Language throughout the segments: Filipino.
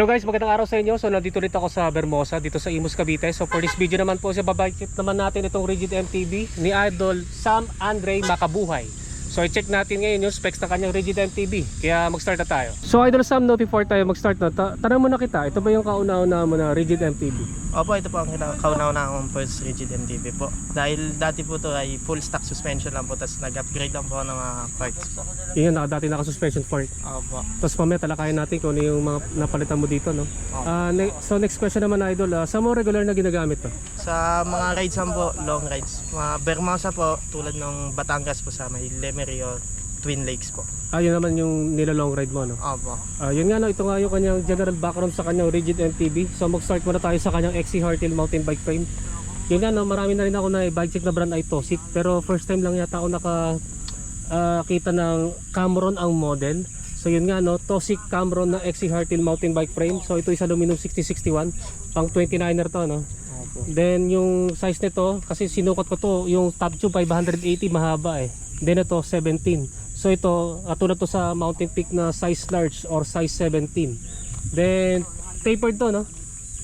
Hello guys, magandang araw sa inyo. So nandito ulit ako sa Bermosa, dito sa Imus Cavite. So for this video naman po, sa babakit naman natin itong Rigid MTB ni Idol Sam Andre Makabuhay. So i-check natin ngayon yung specs ng kanyang Rigid MTB. Kaya mag-start na tayo. So Idol Sam, no, before tayo mag-start na, ta- tanong mo na kita, ito ba yung kauna-una mo na Rigid MTB? Opo, ito po ang kina- kauna-una akong first rigid MTB po. Dahil dati po to ay full stock suspension lang po, tapos nag-upgrade lang po ng mga parts po. Yun, naka, dati naka-suspension fork. Opo. Tapos mamaya talakayan natin kung ano yung mga napalitan mo dito, no? Oo. Ah, ne- so next question naman Idol, ah, saan mo regular na ginagamit to? Sa mga rides naman po, long rides, mga Bermosa po, tulad ng Batangas po sa may Lemery or Twin Lakes po. Ah, yun naman yung nila long ride mo, no? Opo. Ah, yun nga no, ito nga yung kanyang general background sa kanyang rigid MTB. So mag-start muna tayo sa kanyang XC Hardtail mountain bike frame. Yun nga no, marami na rin ako na bike check na brand ay Tosit. Pero first time lang yata ako naka ah, kita ng Cameron ang model. So yun nga no, Tosik Cameron na XC Hardtail mountain bike frame. So ito is aluminum 6061, pang 29er to no. Opo. Then yung size nito, kasi sinukat ko to, yung top tube 580 mahaba eh. Then ito 17. So ito, atulad to sa Mountain Peak na size large or size 17. Then tapered to no?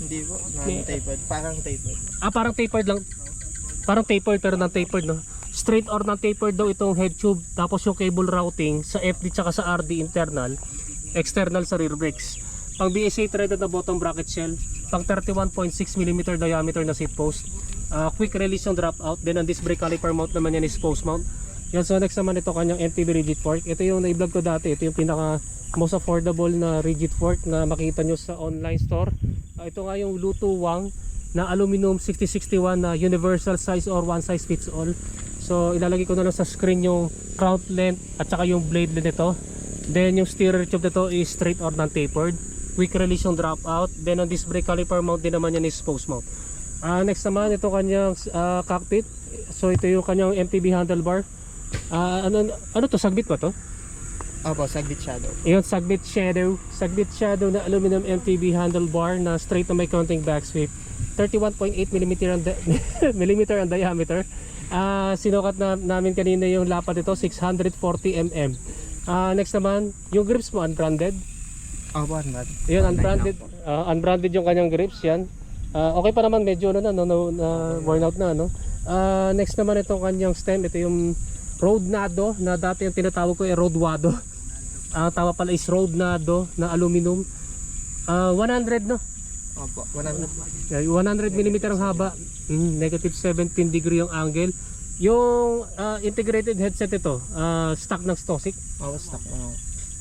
Hindi po, non-tapered. Parang tapered. Ah parang tapered lang. Parang tapered pero non tapered no. Straight or non tapered daw itong head tube tapos yung cable routing sa FD tsaka sa RD internal, external sa rear brakes. Pang BSA threaded na bottom bracket shell, pang 31.6 mm diameter na seat post. Ah, quick release yung drop out, then ang disc brake caliper mount naman yan is post mount. Yan so next naman ito kanyang MTB rigid fork. Ito yung na-vlog ko dati, ito yung pinaka most affordable na rigid fork na makita nyo sa online store. Ah, ito nga yung Luto Wang na aluminum 6061 na universal size or one size fits all. So ilalagay ko na lang sa screen yung crown length at saka yung blade length nito. Then yung steerer tube nito is straight or non-tapered. Quick release yung drop out. Then on this brake caliper mount din naman yan is post mount. Ah next naman ito kanyang ah, cockpit. So ito yung kanyang MTB handlebar. Ah ano ano to sagbit ba to? Opo, Saglit Shadow. Yung Sagbit Shadow, Sagbit Shadow na aluminum MTB handlebar na straight na may counting back sweep. 31.8 mm ang, millimeter ang diameter. Ah, sinukat na namin kanina yung lapat nito, 640 mm. Ah, next naman, yung grips mo unbranded. Opo, ano Yun, unbranded. ah, unbranded yung kanyang grips, yan. Ah, okay pa naman, medyo ano na, no, no, na worn out na, no? Ah, next naman itong kanyang stem, ito yung Road Nado, na dati yung tinatawag ko ay Road Wado. Ang tama pala is Road Nado na aluminum. Ah, 100 no? Opo, 100. Yeah, 100 mm ang haba. Mm, negative 17 degree yung angle. Yung ah, integrated headset ito, ah, stock ng Stosic. Opo, stock. Ano?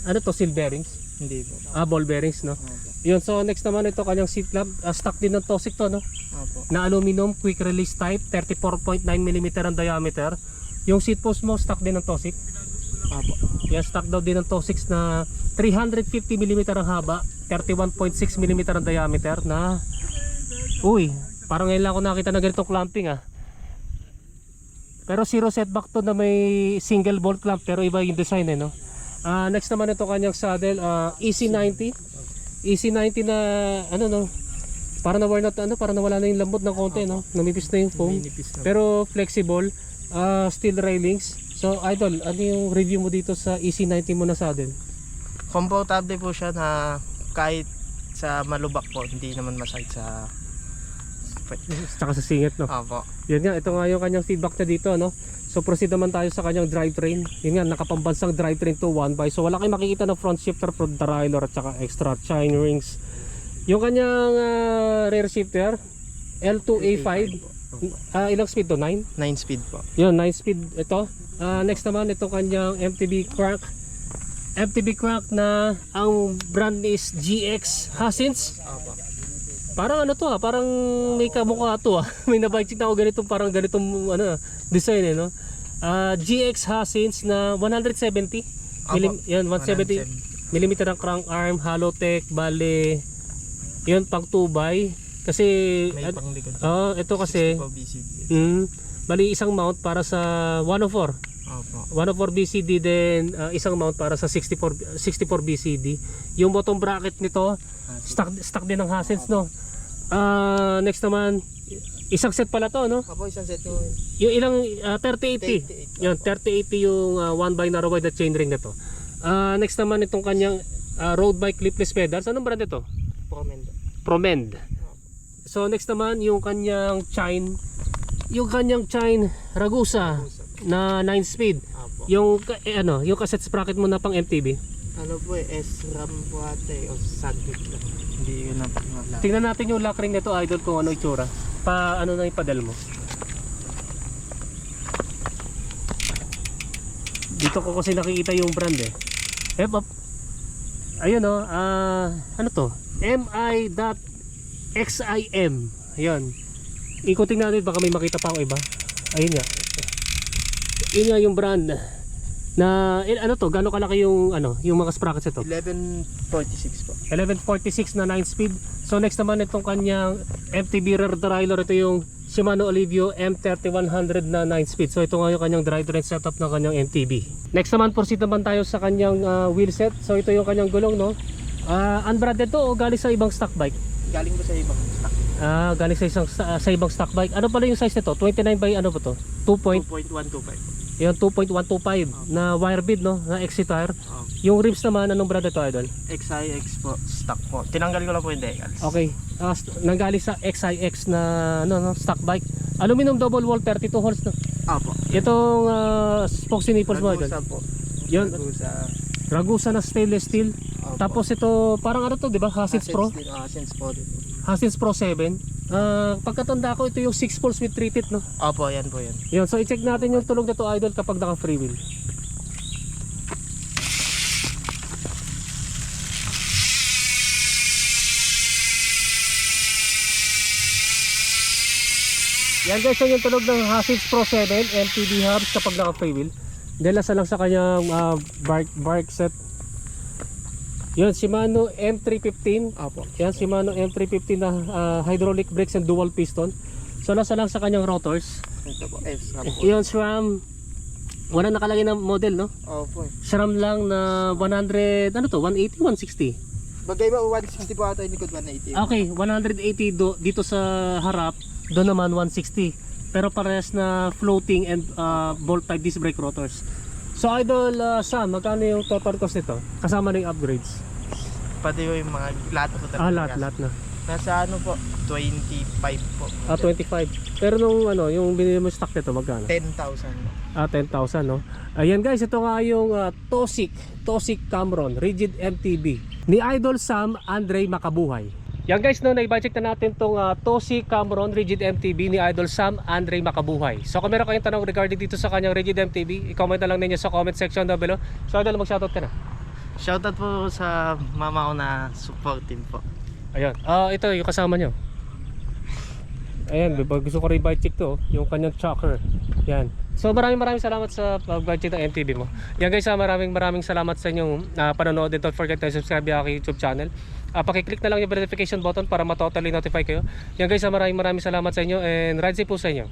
Ano to, seal bearings? Hindi po. Ah, ball bearings, no? Opo. Yun, so next naman ito kanyang seat lamp. Ah, stock din ng Tosic to, no? Opo. Na aluminum, quick release type, 34.9 mm ang diameter. Yung seat post mo, stock din ng Tosic. Opo. Yan, stock daw din ng Tosix na 350 mm ang haba, 31.6 mm ang diameter na Uy, parang ngayon lang ako nakita na ganitong clamping ah. Pero zero setback to na may single bolt clamp pero iba yung design eh no. Ah, next naman ito kanyang saddle, ah, EC90. EC90 na ano no, para na worn out ano, para nawala na yung lambot ng konti no. Namipis na yung foam. Pero flexible, ah steel railings. So idol, ano yung review mo dito sa EC90 mo na saddle? Komportable po siya na kahit sa malubak po, hindi naman masakit sa Tsaka sa singit no. Opo. Yan nga, ito nga yung kanyang feedback na dito no. So proceed naman tayo sa kanyang drivetrain. Yun nga, nakapambansang drivetrain to 1 by. So wala kayong makikita na front shifter, front derailleur at saka extra chain rings. Yung kanyang ah, rear shifter, L2A5. Ah, ilang speed to? 9? 9 speed po. Yun, 9 speed ito. Ah, next naman, ito kanyang MTB crank. MTB crank na ang brand is GX Hasins. Opo. Parang ano to ah, parang may kamukha to ah. may nabike na ako ganito, parang ganitong ano, design eh no. Ah, GX Hasins na 170. Milim, yan, 170 millimeter ang crank arm, hollow tech, bale, yun pang 2 by. Kasi, May at- panglikod. oh, ito kasi, mm, bali isang mount para sa 104. Opo. 104 BCD din uh, isang mount para sa 64 64 BCD. Yung bottom bracket nito stock stock din ng Hassens no. Ah, next naman isang set pala to no. Opo, isang set yung Yung ilang ah, 3080. 3080. Yun 3080 yung 1 by narrow wide na chainring na to. Ah, next naman itong kanyang ah, road bike clipless pedals. Anong brand ito? Promendo. Promend. So next naman yung kanyang chine yung kanyang chine Ragusa na 9 speed. Apo. Yung eh, ano, yung cassette sprocket mo na pang MTB. Ano po eh, S-RAM po ata eh, o lang. Hindi ko na po malala. Tingnan natin yung lock ring nito idol kung ano itsura. Pa ano na yung padel mo. Dito ko kasi nakikita yung brand eh. Eh, Ayun oh, ah, ano to? MI.XIM. Ayun. Ikutin natin baka may makita pa akong iba. Ayun nga. Yun nga yung brand na eh, ano to, gaano kalaki yung ano, yung mga sprockets ito? 1146 po. 1146 na 9 speed. So next naman itong kanyang MTB rear derailleur ito yung Shimano Olivio M3100 na 9 speed. So ito nga yung kanyang drivetrain setup ng kanyang MTB. Next naman proceed naman tayo sa kanyang ah, wheel set. So ito yung kanyang gulong no. Ah, unbranded to o galing sa ibang stock bike? Galing po sa ibang stock. Ah, galing sa isang sa, sa ibang stock bike. Ano pala yung size nito? 29 by ano ba to? 2 point 2.125. yung 2.125 na wire bead no, na exit tire. Oh. Yung rims naman anong brand ito idol? XIX po, stock po. Tinanggal ko lang po yung decals. Okay. Uh, nanggaling sa XIX na ano, no, stock bike. Aluminum double wall 32 holes no. Apo. Itong uh, spokes nipples mo idol. Yun, Ragusa. Ragusa na stainless steel. Opo. Tapos ito parang ano to, 'di ba? Hasins Pro. Din, ah, Hasins Pro 7. Ah, pagkatanda ko ito yung 6 poles with 3 teeth no. Opo, yan po yan. Yun, so i-check natin yung tulog nito idol kapag naka free wheel. Yan guys, so yung tulog ng Hasins Pro 7 MTB hubs kapag naka free wheel. Dahil nasa lang sa kanyang ah, bark, bark set. Yun, Shimano M315 Opo. yan, Shimano M350 na ah, hydraulic brakes and dual piston. So nasa lang sa kanyang rotors. Ito po. S-RAM. Yung SRAM, wala nakalagay na model, no? Opo. SRAM lang na 100, ano to, 180, 160. Bagay ba 160 po ata yung likod 180? Okay, 180 do, dito sa harap, doon naman 160. Pero parehas na floating and uh, bolt type disc brake rotors. So Idol uh, Sam, magkano yung total cost nito? Kasama na yung upgrades. Pati yung mga lahat po talaga. Ah, lahat, lahat na. Nasa ano po? 25 po. Ah, 25. Pero nung ano, yung binili mo stock nito, magkano? 10,000. Ah, 10,000 no. Ayan guys, ito nga yung uh, Tosik, Tosik Camron, Rigid MTB ni Idol Sam Andre Makabuhay. Yan guys, no, na-check na natin tong uh, Tosik Camron Rigid MTB ni Idol Sam Andre Makabuhay. So kung meron kayong tanong regarding dito sa kanyang Rigid MTB, i-comment na lang ninyo sa comment section down below. So Idol, mag-shoutout ka na. Shoutout po sa mama ko na supporting po. Ayan. Ah, ito yung kasama nyo. Ayan, gusto ko rin check to, oh, yung kanyang chocker. Yan. So maraming maraming salamat sa pag-bike check ng MTV mo. Yan guys, ah, maraming maraming salamat sa inyong uh, panonood and don't forget to subscribe yung aking YouTube channel. Uh, pakiclick na lang yung notification button para ma-totally notify kayo. Yan guys, ah, maraming maraming salamat sa inyo and ride safe po sa inyo.